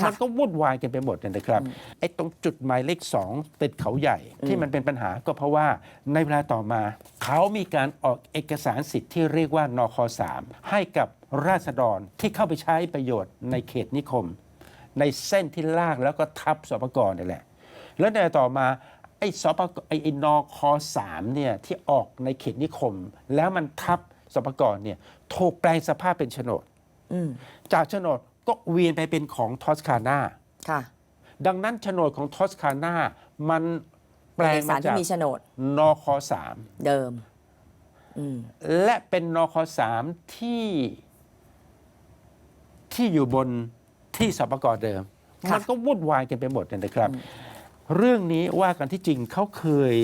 ค่ะมันก็วุ่นวายกันไปหมดเลยนะครับไอ้ตรงจุดหมายเลขสองติดเขาใหญ่ที่มันเป็นปัญหาก็เพราะว่าในเวลาต่อมา เขามีการออกเอกสารสิทธิ์ที่เรียกว่านคสามให้กับราษฎรที่เข้าไปใช้ประโยชน์ในเขตนิคม ในเส้นที่ลากแล้วก็ทับสปกรนี่แหละ แล้วในต่อมาไอ้สปกไอ้ไอ้นคสามเนี่ยที่ออกในเขตนิคม แล้วมันทับสปกรเนี่ยถูกแปลงสภาพเป็นโฉนดอืมจากโฉนด ก็เวียนไปเป็นของทอสคานาค่ะ ดังนั้นโฉนดของทอสคานามันแปลเองกสามารจากที่มีโฉนดนคสามเดิมอืมและเป็นนคสามที่ที่อยู่บนที่สปกรเดิมค่ะมันก็วุ่นวายกันไปหมดเลยนะครับ เรื่องนี้ว่ากันที่จริงเขาเคย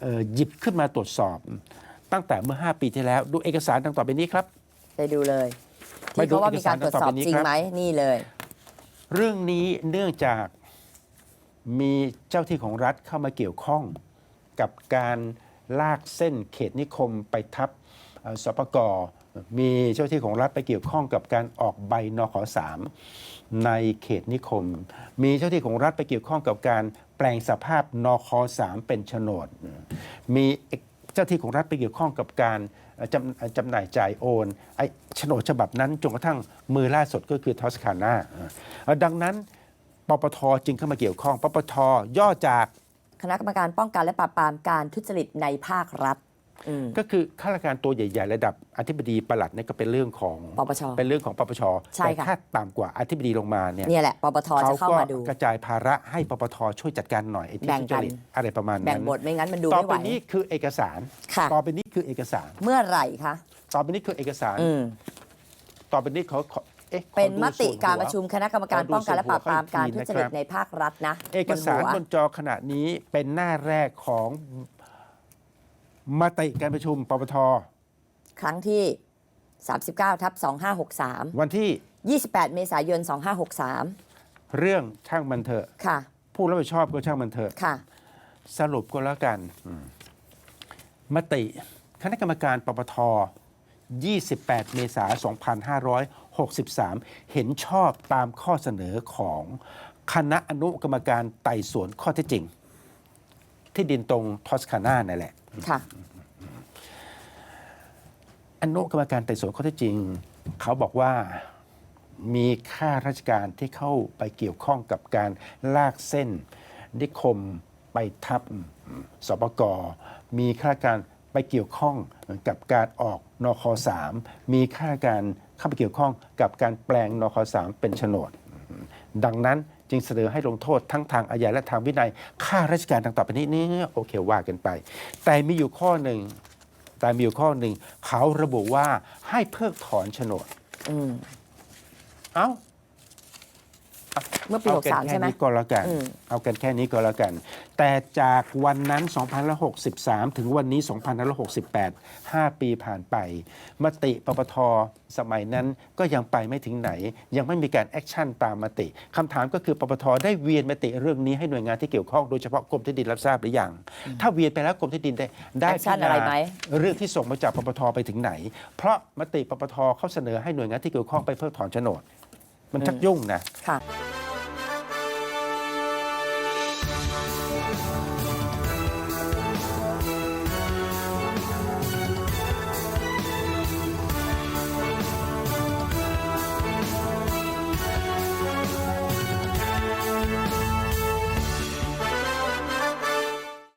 เอ่อหยิบขึ้นมาตรวจสอบ ตั้งแต่เมื่อ 5 ปีที่แล้ว ดูเอกสารดังต่อไปนี้ครับ ไปดูเลยไป ที่ดูเขาว่ามีการตรวจสอบเอกสารต่อไปนี้จริงครับไหมนี่เลย เรื่องนี้เนื่องจากมีเจ้าที่ของรัฐเข้ามาเกี่ยวข้องกับการลากเส้นเขตนิคมไปทับเอ่อสปกมีเจ้าที่ของรัฐไปเกี่ยวข้องกับการออกใบนขสามในเขตนิคม มีเจ้าที่ของรัฐไปเกี่ยวข้องกับการแปลงสภาพนคสามเป็นโฉนด มีเจ้าที่ของรัฐไปเกี่ยวข้องกับการเอ่อ จำจำหน่ายจ่ายโอนไอ้โฉนดฉบับนั้นจนกระทั่งมือล่าสุดก็คือทอสคานาดังนั้นปปทจึงเข้ามาเกี่ยวข้อง ปปทย่อจากคณะกรรมการป้องกันและปราบปรามการทุจริตในภาครัฐ ก็คือข้าราชการตัวใหญ่ ๆ ระดับอธิบดีปลัดเนี่ยก็เป็นเรื่องของปปช เป็นเรื่องของปปชใช่แต่ค่ะ ถ้าต่ำกว่าอธิบดีลงมาเนี่ยเนี่ยแหละปปทจะเข้าก็มาดู กระจายภาระให้ปปทช่วยจัดการหน่อยไอ้ที่แบ่งทุกัจนริตอะไรประมาณแบ่นั้งนบทไม่งั้นมันดูต่อไม่ไหไปว นี้คือเอกสารค่ะ ต่อไปนี้คือเอกสาร เมื่อไหร่คะต่อไปนี้คือเอกสาร อืมต่อไปนี้เขาขออ๊ะขอเป็นดูมติส่วนหัวการประชุมคณะกรรมการขอดูป้องกันและปราบปรามส่วนหัวการอีกทีทุจริตนะครับ ในภาครัฐนะเอกสารบนบหัวนจอขณะนี้เป็นหน้าแรกของ มติการประชุมปปทครั้งที่ 39ทับ2563 วันที่ 28 เมษายน 2563 เรื่องช่างมันเถอะ ค่ะ ผู้รับผิดชอบก็ช่างมันเถอะ ค่ะ สรุปก็แล้วกันอืมมติคณะกรรมการปปท 28 เมษายน 2563 เห็นชอบตามข้อเสนอของคณะอนุกรรมการไต่สวนข้อเท็จจริง ที่ดินตรงทอสคานานั่นแหละค่ะอนุกรรมการไต่สวนข้อเท็จจริง เขาบอกว่ามีข้าราชการที่เข้าไปเกี่ยวข้องกับการลากเส้น นิคมไปทับสปกมีข้าราชการไปเกี่ยวข้องกับการออกนคสามมีข้าราชการเข้าไปเกี่ยวข้องกับการแปลงนคสามเป็นโฉนด ดังนั้น จึงเสนอให้ลงโทษทั้งทางอาญาและทางวินัยข้าราชการต่างต่อไปนี้นี่โอเคว่ากันไป แต่มีอยู่ข้อหนึ่งแต่มีอยู่ข้อหนึ่งเขาระบุว่าให้เพิกถอนโฉนดอืมเอ้าเมื่อปีเอากัน63แค่ใช่ไหมนี้ก็แล้วกันอืมเอากันแค่นี้ก็แล้วกัน แต่จากวันนั้น2563 ถึงวันนี้2568 5 ปีผ่านไป มติปปทสมัยนั้นก็ยังไปไม่ถึงไหน ยังไม่มีการแอคชั่นตามมติคำถามก็คือปปทได้เวียนมติเรื่องนี้ให้หน่วยงานที่เกี่ยวข้องโดยเฉพาะกรมที่ดินรับทราบหรือยังถ้าเวียนไปแล้วกรมที่ดินได้ได้แอคชั่นพิจาอะไรณาไหมเรื่องที่ส่งมาจากปปทไปถึงไหน เพราะมติปปทเขาเสนอให้หน่วยงานที่เกี่ยวข้องไปเพิกถอนโฉนด มันชักยุ่งนะค่ะ